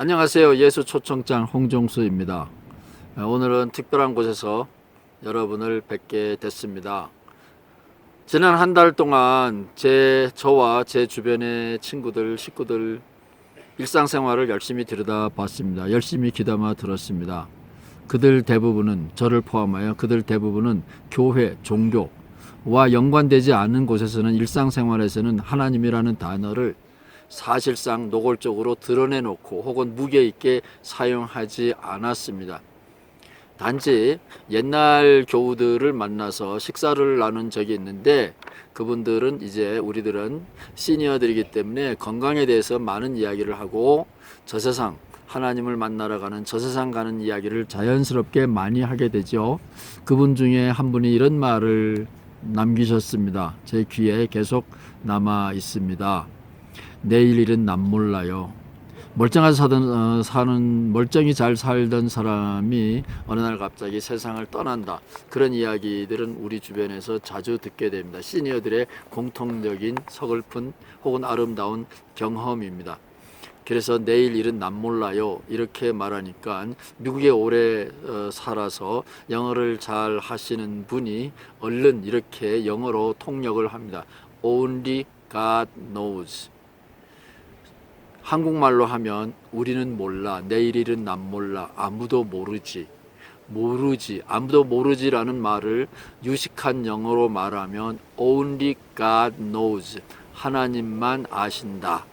안녕하세요. 예수 초청장 홍종수입니다. 어, 오늘은 특별한 곳에서 여러분을 뵙게 됐습니다. 지난 한 달 동안 제 저와 제 주변의 친구들, 식구들 일상생활을 열심히 들여다봤습니다. 열심히 귀담아 들었습니다. 그들 대부분은 저를 포함하여 그들 대부분은 교회, 종교와 연관되지 않은 곳에서는 일상생활에서는 하나님이라는 단어를 사실상 노골적으로 드러내놓고 혹은 무게 있게 사용하지 않았습니다. 단지 옛날 교우들을 만나서 식사를 나눈 적이 있는데 그분들은 이제 우리들은 시니어들이기 때문에 건강에 대해서 많은 이야기를 하고 저 세상 하나님을 만나러 가는 저 세상 가는 이야기를 자연스럽게 많이 하게 되죠. 그분 중에 한 분이 이런 말을 남기셨습니다. 제 귀에 계속 남아 있습니다. 내일 일은 남 몰라요. 멀쩡한 사던, 어, 사는 멀쩡히 잘 살던 사람이 어느 날 갑자기 세상을 떠난다. 그런 이야기들은 우리 주변에서 자주 듣게 됩니다. 시니어들의 공통적인 서글픈 혹은 아름다운 경험입니다. 그래서 내일 일은 남 몰라요. 이렇게 말하니까 미국에 오래 어, 살아서 영어를 잘 하시는 분이 얼른 이렇게 영어로 통역을 합니다. Only God knows. 한국말로 하면 우리는 몰라, 내일 일은 남 몰라, 아무도 모르지, 모르지, 아무도 모르지라는 말을 유식한 영어로 말하면 only God knows, 하나님만 아신다.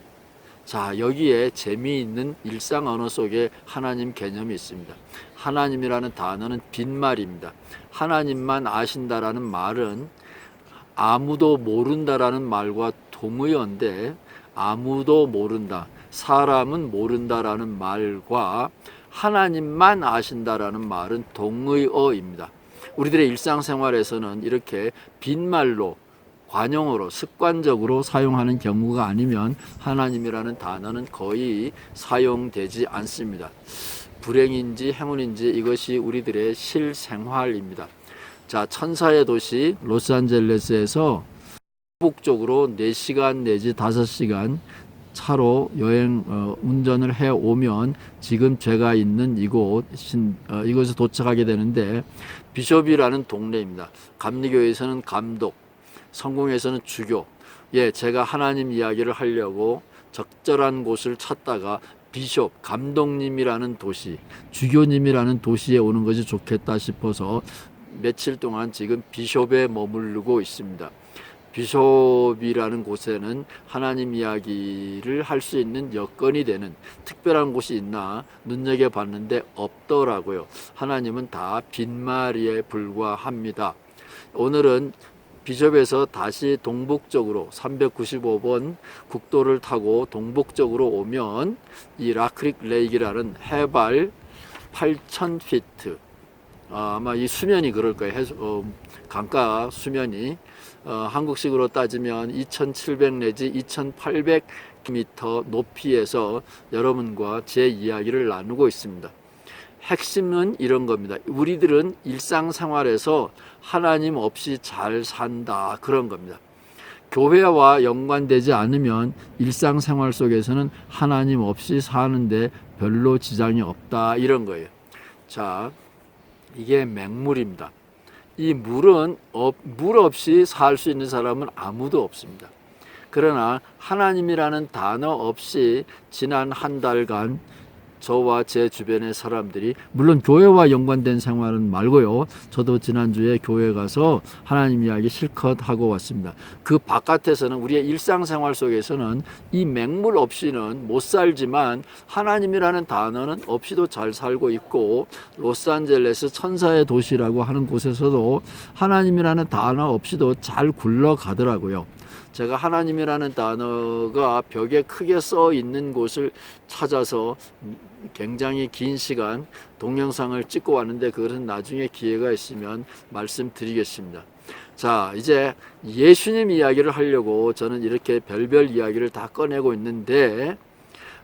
자, 여기에 재미있는 일상 언어 속에 하나님 개념이 있습니다. 하나님이라는 단어는 빈말입니다. 하나님만 아신다라는 말은 아무도 모른다라는 말과 동의어인데 아무도 모른다. 사람은 모른다라는 말과 하나님만 아신다라는 말은 동의어입니다. 우리들의 일상생활에서는 이렇게 빈말로 관용어로 습관적으로 사용하는 경우가 아니면 하나님이라는 단어는 거의 사용되지 않습니다. 불행인지 행운인지 이것이 우리들의 실생활입니다. 자, 천사의 도시 로스안젤레스에서 북쪽으로 4시간 내지 5시간 차로 여행 어, 운전을 해 오면 지금 제가 있는 이곳 신, 어, 이곳에 도착하게 되는데 비숍이라는 동네입니다. 감리교에서는 감독, 성공에서는 주교. 예, 제가 하나님 이야기를 하려고 적절한 곳을 찾다가 비숍, 감독님이라는 도시, 주교님이라는 도시에 오는 것이 좋겠다 싶어서 며칠 동안 지금 비숍에 머무르고 있습니다. 비숍이라는 곳에는 하나님 이야기를 할 수 있는 여건이 되는 특별한 곳이 있나 눈여겨 봤는데 없더라고요. 하나님은 다 빈말에 불과합니다. 오늘은 비숍에서 다시 동북쪽으로 395번 국도를 타고 동북쪽으로 오면 이 라크릭 레이크라는 해발 8,000피트 아, 아마 이 수면이 그럴 거예요. 어, 강가 수면이 어, 한국식으로 따지면 2,700 내지 2,800m 높이에서 여러분과 제 이야기를 나누고 있습니다. 핵심은 이런 겁니다. 우리들은 일상생활에서 하나님 없이 잘 산다. 그런 겁니다. 교회와 연관되지 않으면 일상생활 속에서는 하나님 없이 사는데 별로 지장이 없다. 이런 거예요. 자, 이게 맹물입니다. 이 물은 없, 물 없이 살 수 있는 사람은 아무도 없습니다. 그러나 하나님이라는 단어 없이 지난 한 달간 저와 제 주변의 사람들이 물론 교회와 연관된 생활은 말고요. 저도 지난주에 교회 가서 하나님 이야기 실컷 하고 왔습니다. 그 바깥에서는 우리의 일상생활 속에서는 이 맹물 없이는 못 살지만 하나님이라는 단어는 없이도 잘 살고 있고 로스안젤레스 천사의 도시라고 하는 곳에서도 하나님이라는 단어 없이도 잘 굴러가더라고요. 제가 하나님이라는 단어가 벽에 크게 써 있는 곳을 찾아서 굉장히 긴 시간 동영상을 찍고 왔는데 그것은 나중에 기회가 있으면 말씀드리겠습니다. 자, 이제 예수님 이야기를 하려고 저는 이렇게 별별 이야기를 다 꺼내고 있는데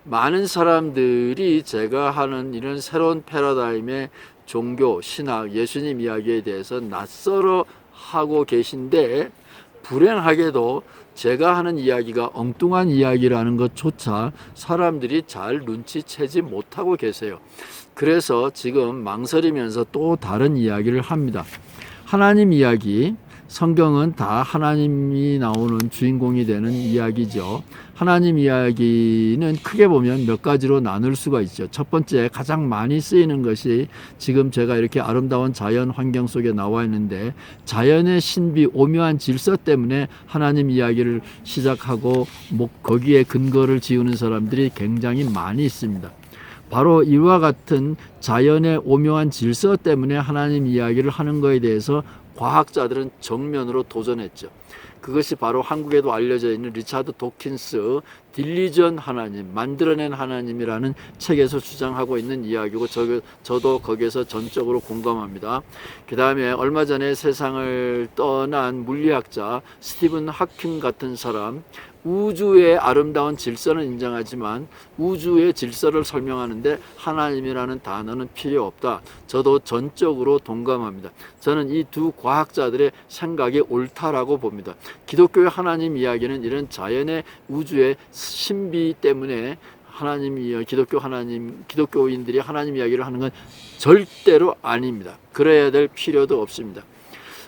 많은 사람들이 제가 하는 이런 새로운 패러다임의 종교, 신학, 예수님 이야기에 대해서 낯설어 하고 계신데 불행하게도 제가 하는 이야기가 엉뚱한 이야기라는 것조차 사람들이 잘 눈치채지 못하고 계세요. 그래서 지금 망설이면서 또 다른 이야기를 합니다. 하나님 이야기, 성경은 다 하나님이 나오는 주인공이 되는 이야기죠. 하나님 이야기는 크게 보면 몇 가지로 나눌 수가 있죠. 첫 번째, 가장 많이 쓰이는 것이 지금 제가 이렇게 아름다운 자연 환경 속에 나와 있는데 자연의 신비, 오묘한 질서 때문에 하나님 이야기를 시작하고 뭐 거기에 근거를 지우는 사람들이 굉장히 많이 있습니다. 바로 이와 같은 자연의 오묘한 질서 때문에 하나님 이야기를 하는 것에 대해서 과학자들은 정면으로 도전했죠. 그것이 바로 한국에도 알려져 있는 리차드 도킨스 딜리전 하나님, 만들어낸 하나님이라는 책에서 주장하고 있는 이야기고 저, 저도 거기에서 전적으로 공감합니다. 그 다음에 얼마 전에 세상을 떠난 물리학자 스티븐 하킹 같은 사람 우주의 아름다운 질서는 인정하지만 우주의 질서를 설명하는데 하나님이라는 단어는 필요 없다. 저도 전적으로 동감합니다. 저는 이 두 과학자들의 생각이 옳다라고 봅니다. 기독교의 하나님 이야기는 이런 자연의 우주의 신비 때문에 하나님이 기독교 하나님 기독교인들이 하나님 이야기를 하는 건 절대로 아닙니다. 그래야 될 필요도 없습니다.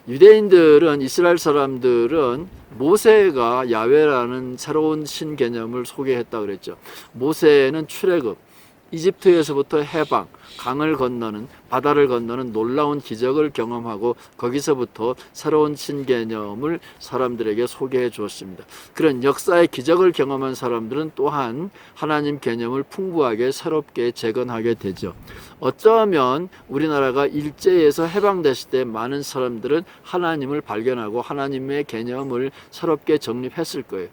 유대인들은 이스라엘 사람들은 모세가 야외라는 새로운 신 개념을 소개했다 그랬죠. 모세는 출애굽, 이집트에서부터 해방, 강을 건너는 바다를 건너는 놀라운 기적을 경험하고 거기서부터 새로운 신 개념을 사람들에게 소개해 주었습니다. 그런 역사의 기적을 경험한 사람들은 또한 하나님 개념을 풍부하게 새롭게 재건하게 되죠. 어쩌면 우리나라가 일제에서 해방됐을 때 많은 사람들은 하나님을 발견하고 하나님의 개념을 새롭게 정립했을 거예요.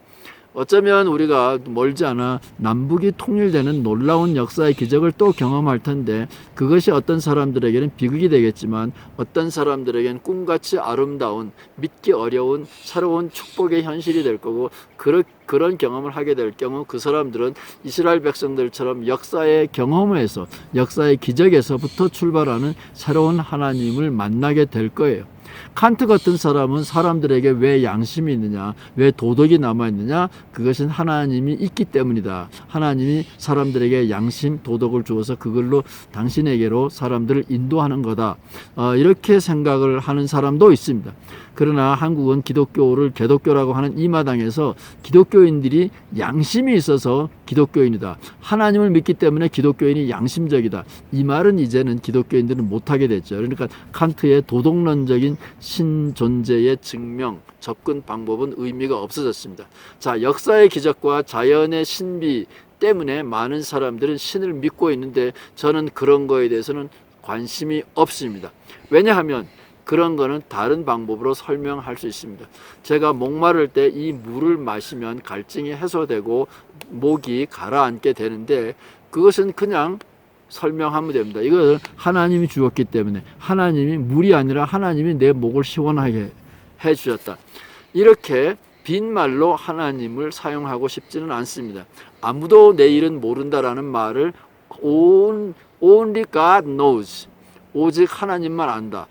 어쩌면 우리가 멀지 않아 남북이 통일되는 놀라운 역사의 기적을 또 경험할 텐데 그것이 어떤 사람들에게는 비극이 되겠지만 어떤 사람들에게는 꿈같이 아름다운 믿기 어려운 새로운 축복의 현실이 될 거고 그런 그런 경험을 하게 될 경우 그 사람들은 이스라엘 백성들처럼 역사의 경험에서 역사의 기적에서부터 출발하는 새로운 하나님을 만나게 될 거예요. 칸트 같은 사람은 사람들에게 왜 양심이 있느냐, 왜 도덕이 남아 있느냐, 그것은 하나님이 있기 때문이다. 하나님이 사람들에게 양심, 도덕을 주어서 그걸로 당신에게로 사람들을 인도하는 거다. 어, 이렇게 생각을 하는 사람도 있습니다. 그러나 한국은 기독교를 개독교라고 하는 이 마당에서 기독교인들이 양심이 있어서 기독교인이다. 하나님을 믿기 때문에 기독교인이 양심적이다. 이 말은 이제는 기독교인들은 못하게 됐죠. 그러니까 칸트의 도덕론적인 신존재의 증명, 접근 방법은 의미가 없어졌습니다. 자, 역사의 기적과 자연의 신비 때문에 많은 사람들은 신을 믿고 있는데 저는 그런 거에 대해서는 관심이 없습니다. 왜냐하면 그런 거는 다른 방법으로 설명할 수 있습니다. 제가 목마를 때 이 물을 마시면 갈증이 해소되고 목이 가라앉게 되는데 그것은 그냥 설명하면 됩니다. 이것은 하나님이 주었기 때문에 하나님이 물이 아니라 하나님이 내 목을 시원하게 해 주셨다. 이렇게 빈말로 하나님을 사용하고 싶지는 않습니다. 아무도 내 일은 모른다라는 말을 on, only God knows. 오직 하나님만 안다.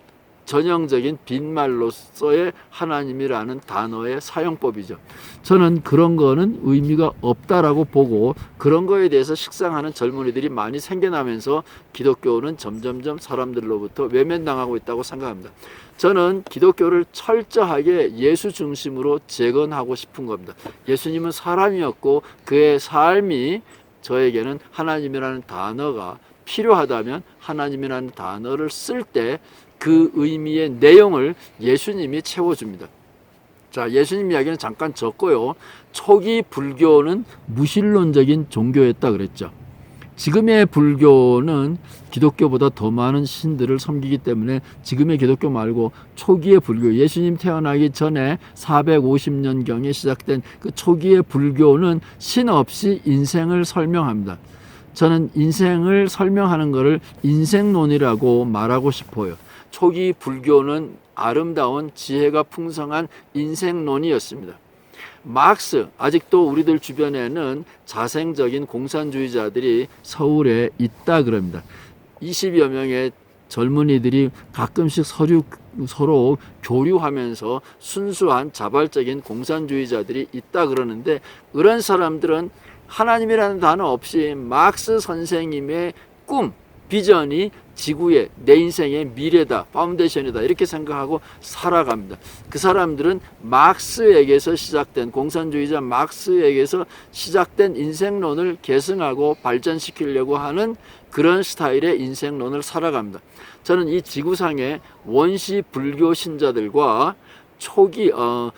전형적인 빈말로서의 하나님이라는 단어의 사용법이죠. 저는 그런 거는 의미가 없다라고 보고 그런 거에 대해서 식상하는 젊은이들이 많이 생겨나면서 기독교는 점점점 사람들로부터 외면당하고 있다고 생각합니다. 저는 기독교를 철저하게 예수 중심으로 재건하고 싶은 겁니다. 예수님은 사람이었고 그의 삶이 저에게는 하나님이라는 단어가 필요하다면 하나님이라는 단어를 쓸때 그 의미의 내용을 예수님이 채워줍니다. 자, 예수님 이야기는 잠깐 적고요. 초기 불교는 무신론적인 종교였다 그랬죠. 지금의 불교는 기독교보다 더 많은 신들을 섬기기 때문에 지금의 기독교 말고 초기의 불교, 예수님 태어나기 전에 450년경에 시작된 그 초기의 불교는 신 없이 인생을 설명합니다. 저는 인생을 설명하는 것을 인생론이라고 말하고 싶어요. 초기 불교는 아름다운 지혜가 풍성한 인생론이었습니다. 막스 아직도 우리들 주변에는 자생적인 공산주의자들이 서울에 있다 그럽니다. 20여 명의 젊은이들이 가끔씩 서류 서로 교류하면서 순수한 자발적인 공산주의자들이 있다 그러는데 그런 사람들은 하나님이라는 단어 없이 막스 선생님의 꿈, 비전이 지구의 내 인생의 미래다, 파운데이션이다 이렇게 생각하고 살아갑니다. 그 사람들은 막스에게서 시작된 공산주의자 막스에게서 시작된 인생론을 계승하고 발전시키려고 하는 그런 스타일의 인생론을 살아갑니다. 저는 이 지구상의 원시 불교 신자들과 초기 어,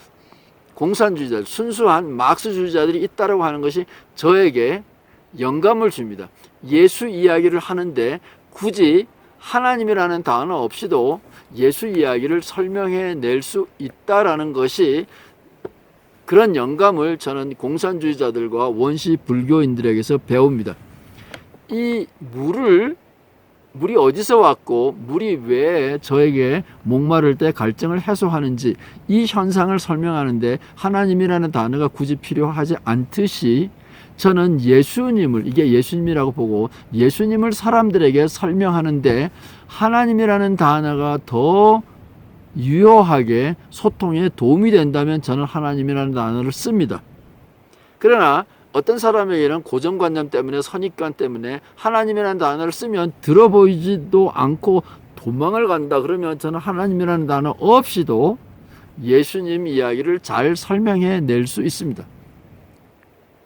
공산주의자, 순수한 막스주의자들이 있다라고 하는 것이 저에게 영감을 줍니다. 예수 이야기를 하는데 굳이 하나님이라는 단어 없이도 예수 이야기를 설명해 낼 수 있다라는 것이 그런 영감을 저는 공산주의자들과 원시 불교인들에게서 배웁니다. 이 물을 물이 어디서 왔고 물이 왜 저에게 목마를 때 갈증을 해소하는지 이 현상을 설명하는데 하나님이라는 단어가 굳이 필요하지 않듯이 저는 예수님을 이게 예수님이라고 보고 예수님을 사람들에게 설명하는데 하나님이라는 단어가 더 유효하게 소통에 도움이 된다면 저는 하나님이라는 단어를 씁니다. 그러나 어떤 사람에게는 고정관념 때문에 선입관 때문에 하나님이라는 단어를 쓰면 들어보이지도 않고 도망을 간다 그러면 저는 하나님이라는 단어 없이도 예수님 이야기를 잘 설명해 낼 수 있습니다.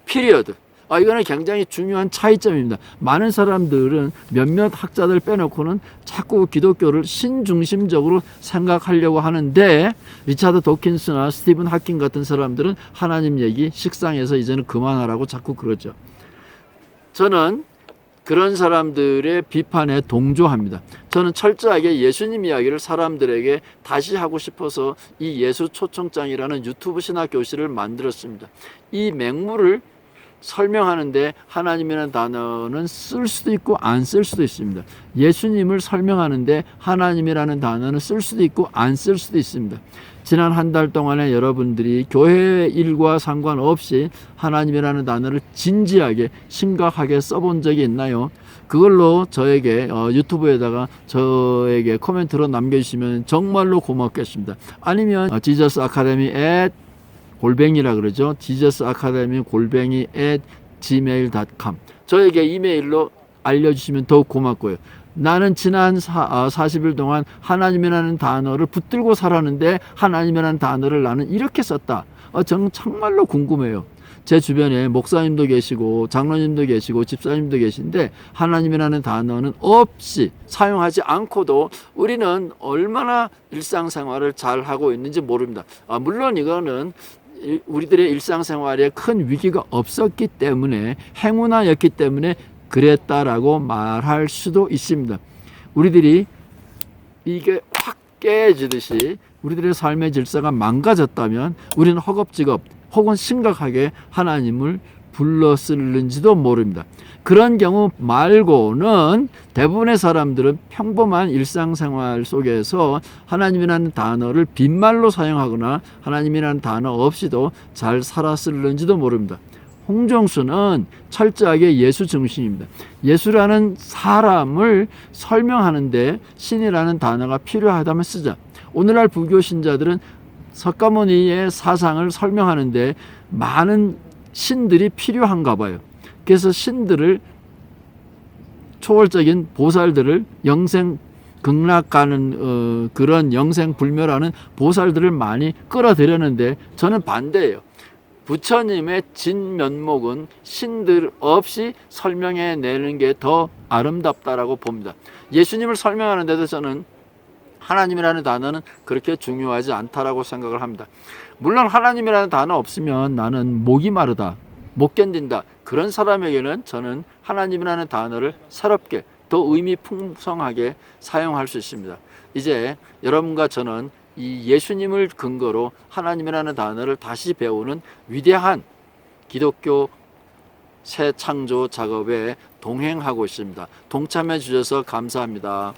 피리어드. 아, 이거는 굉장히 중요한 차이점입니다. 많은 사람들은 몇몇 학자들 빼놓고는 자꾸 기독교를 신중심적으로 생각하려고 하는데 리차드 도킨스나 스티븐 하킹 같은 사람들은 하나님 얘기 식상해서 이제는 그만하라고 자꾸 그러죠. 저는 그런 사람들의 비판에 동조합니다. 저는 철저하게 예수님 이야기를 사람들에게 다시 하고 싶어서 이 예수 초청장이라는 유튜브 신학 교실을 만들었습니다. 이 맹물을 설명하는데 하나님이라는 단어는 쓸 수도 있고 안 쓸 수도 있습니다. 예수님을 설명하는데 하나님이라는 단어는 쓸 수도 있고 안 쓸 수도 있습니다. 지난 한 달 동안에 여러분들이 교회 일과 상관없이 하나님이라는 단어를 진지하게 심각하게 써본 적이 있나요? 그걸로 저에게 어, 유튜브에다가 저에게 코멘트로 남겨주시면 정말로 고맙겠습니다. 아니면 어, 아카데미 at 골뱅이라 그러죠. 지저스 아카데미 골뱅이 at gmail.com 저에게 이메일로 알려주시면 더욱 고맙고요. 나는 지난 사, 아, 40일 동안 하나님이라는 단어를 붙들고 살았는데 하나님이라는 단어를 나는 이렇게 썼다. 어, 저는 정말로 궁금해요. 제 주변에 목사님도 계시고 장로님도 계시고 집사님도 계신데 하나님이라는 단어는 없이 사용하지 않고도 우리는 얼마나 일상생활을 잘 하고 있는지 모릅니다. 아, 물론 이거는 이- 우리들의 일상생활에 큰 위기가 없었기 때문에 행운아였기 때문에 그랬다라고 말할 수도 있습니다. 우리들이 이게 확 깨지듯이 우리들의 삶의 질서가 망가졌다면 우리는 허겁지겁 혹은 심각하게 하나님을 불렀을는지도 모릅니다. 그런 경우 말고는 대부분의 사람들은 평범한 일상생활 속에서 하나님이라는 단어를 빈말로 사용하거나 하나님이라는 단어 없이도 잘 살았을는지도 모릅니다. 홍정수는 철저하게 예수 중심입니다. 예수라는 사람을 설명하는데 신이라는 단어가 필요하다면 쓰자. 오늘날 불교 신자들은 석가모니의 사상을 설명하는데 많은 신들이 필요한가 봐요. 그래서 신들을 초월적인 보살들을 영생 극락가는 어, 그런 영생 불멸하는 보살들을 많이 끌어들였는데 저는 반대예요. 부처님의 진면목은 신들 없이 설명해 내는 게 더 아름답다라고 봅니다. 예수님을 설명하는데도 저는 하나님이라는 단어는 그렇게 중요하지 않다라고 생각을 합니다. 물론 하나님이라는 단어 없으면 나는 목이 마르다, 못 견딘다. 그런 사람에게는 저는 하나님이라는 단어를 새롭게 더 의미 풍성하게 사용할 수 있습니다. 이제 여러분과 저는 이 예수님을 근거로 하나님이라는 단어를 다시 배우는 위대한 기독교 새 창조 작업에 동행하고 있습니다. 동참해 주셔서 감사합니다.